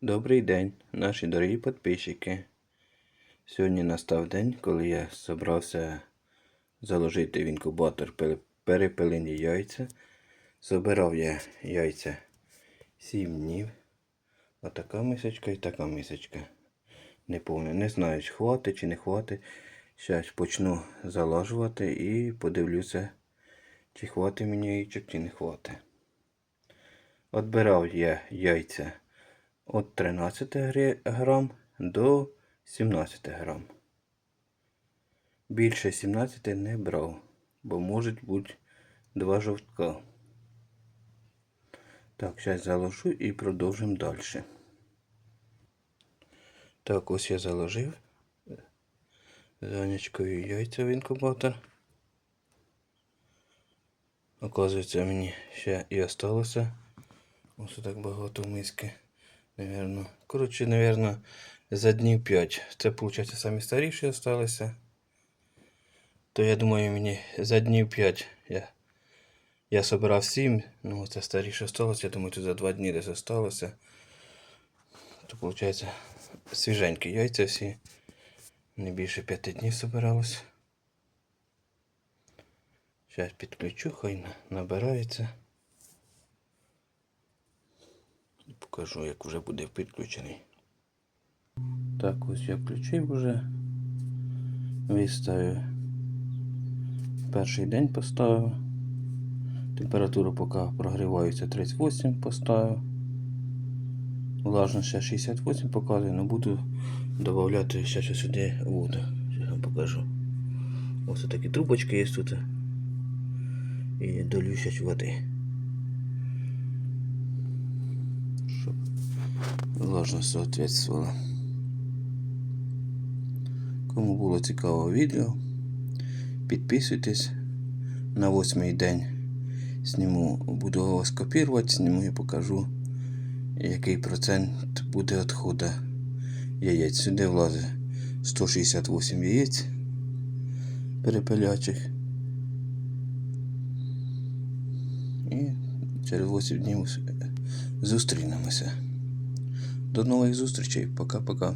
Добрий день, наші дорогі підписчики. Сьогодні настав день, коли я зібрався заложити в інкубатор перепелині яйця. Забирав я яйця 7 днів. Отака мисочка і така мисочка. Не повна. Не знаю, чи хватить чи не хватить. Зараз почну залажувати і подивлюся, чи хватить мені яєчок, чи не хватить. Отбирав я яйця від 13 грам до 17 грам. Більше 17 не брав, бо можуть бути два жовтка. Так, зараз заложу і продовжимо далі. Так, ось я заложив з Анечкою яйця в інкубатор. Оказується, мені ще і осталося. Ось так багато миски. Наверно. Коротше, наверно, за днів 5. Це, виходить, самі старіші залишилися. То я думаю, мені за днів 5 я, я собирав 7, ну це старіше залишилося, я думаю, тут за 2 дні десь залишилося. То виходить, свіженькі яйця всі. Не більше 5 днів собиралось. Зараз підключу, хай набирається. І покажу, як вже буде підключений. Так, ось я включив вже. Виставив. Перший день поставив. Температуру поки прогрівається 38 поставив. Влажність ще 68 показує, але буду додавати ще сюди воду. Зараз вам покажу. Ось такі трубочки є тут. І долю ще води. Щоб влажність соответствувала. Кому було цікаво відео, підписуйтесь на восьмий день. Зніму, буду вас копірувати, зніму і покажу, який процент буде відходу яєць. Сюди влазить 168 яєць перепелячих. І через 8 днів зустрінемося. До нових зустрічей. Пока-пока.